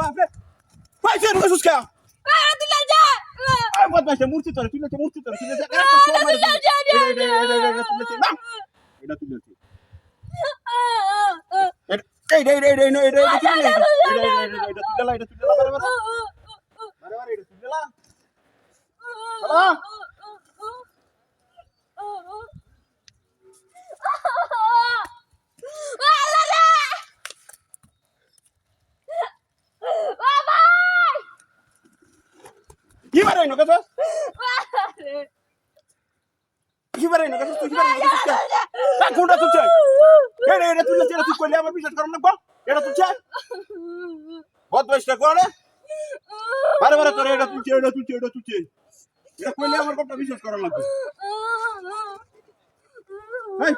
রে বাপ রে পয়সা ঢুকে সুস্কা আরে তুই যা আই বদমাইশ মূর্তি তোরে তুলেছে মূর্তি তোরে তুলেছে একটা শো মারে দিল। এটা এটা এটা এটা তুলেছে না এটা তুলেছে এটা এই রে রে রে রে এটা তুলে এটা এটা এটা তুলে এটা তুলে বারে বারে বারে বারে এটা তুলে হ্যালো কি বারে নো কাছে কি বারে নো কাছে তুই কি বারে নো কাছে তা কোনটা তুলছে এটা এটা তুলেছে এটা তুই কইলে আমার বিশ্বাস করব না গো এটা তুলছে বদমাইশটা করে বারে বারে তোরে এটা তুলছে এটা তুলছে এটা তুলছে এটা কইলে আমার কথা বিশ্বাস করা লাগবে এই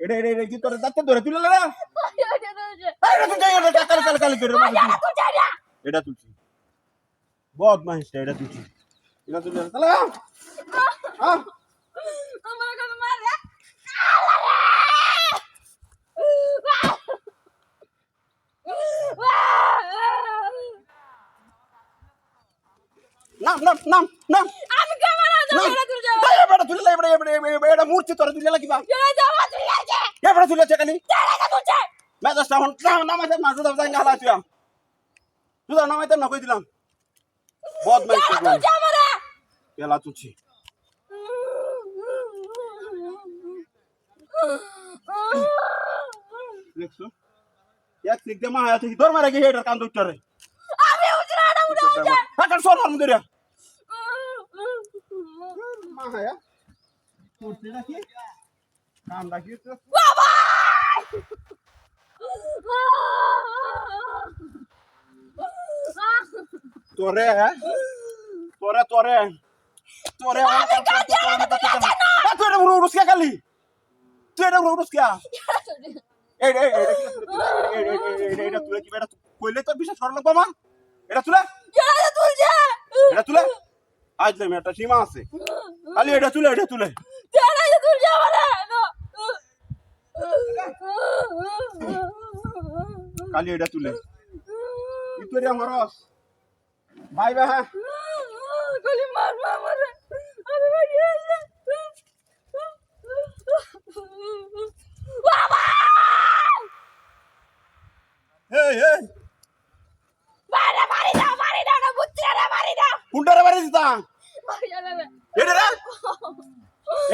এটা এটা এটা কি তোর দাঁতে ধরে তুলে না এটা তুলছে এটা কাল কাল কাল করে এটা তুলছি বদমাইশটা এটা তুলছি এটা তুলে তাহলে হ্যাঁ নাম নাম নাম নাম। আমি কেমন নাম। তুই যা এই বেটা তুলে লাই বেটা বেটা এটা মূর্তি তোরে তুই আছে এ বেটা তুলেছে খালি। জায়গা তুই মেজাজটা হন দুধ জাঙ্গা হালা তুই নামাইতে না কই দিলাম। বদমাইশ তুই যা মারা পেলা তুলছি দেখছ? এক সিক দে মায়া থেকে তোর মারে গিয়ে হেডার কান দুটারে আমি উজরাটা উড়া উড়া হাকার সর হাম দরিয়া মায়া মূর্তি রাখি কাম রাখি তো। তোরে তোরে তোরে তোরে তুই এটা উড়ে উড়ুস কে খালি তুই এটা উড়ে উড়ুস কে এটা তুলে কি এটা কইলে তো বিশ্বাস করা লাগবে আমার এটা তুলে তুই এটা তুলে আজ না একটা সীমা আছে খালি এটা তুলে এটা তুলে তুই খালি এটা তুলে তোরে আমার ভাই ভাই গলি মার মারে। বাড়ি এসে বাবা! এই এই মারে মারি দাও মারি দাও না না মারি দাও। কোনটারে বাড়ি দিতা। না এটা রে।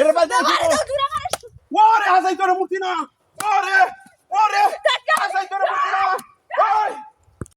এটা বাড়ি দাও ওরে হাসাই তোরে মুক্তি না। ওরে ওরে।